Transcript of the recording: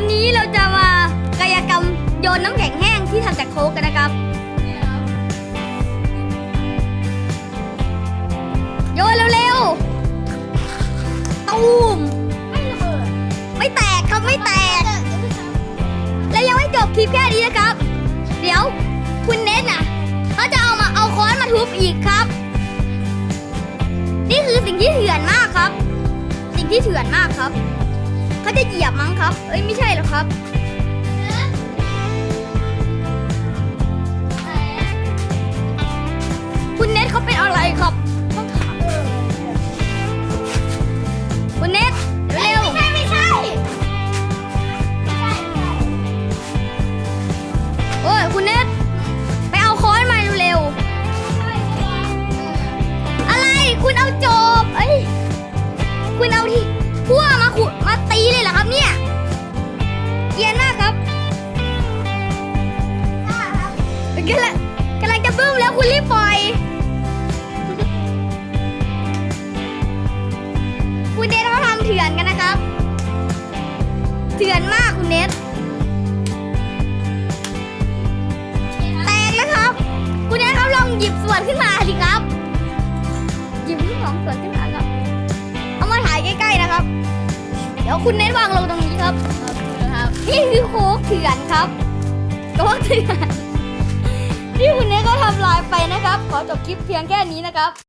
วันนี้เราจะมากายกรรมโยนน้ำแข็งแห้งที่ทำจากโค้กกันนะครับ โยนเร็วๆ ตูม ไม่ระเบิดไม่แตกครับไม่แตก และยังไม่จบคลิปแค่นี้นะครับ เดี๋ยวคุณเนทน่ะเขาจะเอามาเอาค้อนมาทุบอีกครับ นี่คือสิ่งที่เถื่อนมากครับ สิ่งที่เถื่อนมากครับ เขาจะเหยียบมั้งครับ เอ้ยไม่ใช่หรอกครับ กำลังกำลังจะบึ้มแล้วคุณรีบปล่อย คุณเนทเขาทำเถื่อนกันนะครับ เถื่อนมากคุณเนทแตกแล้วครับ คุณเนทครับลองหยิบส่วนขึ้นมาสิครับ หยิบทั้งสองส่วนขึ้นมาครับ เอามาถ่ายใกล้ๆนะครับ เดี๋ยวคุณเนทวางลงตรงนี้ครับครับนี่คือโค้กเถื่อนครับโค้กเถื่อน ที่คุณเนทก็ทำลายไปนะครับ ขอจบคลิปเพียงแค่นี้นะครับ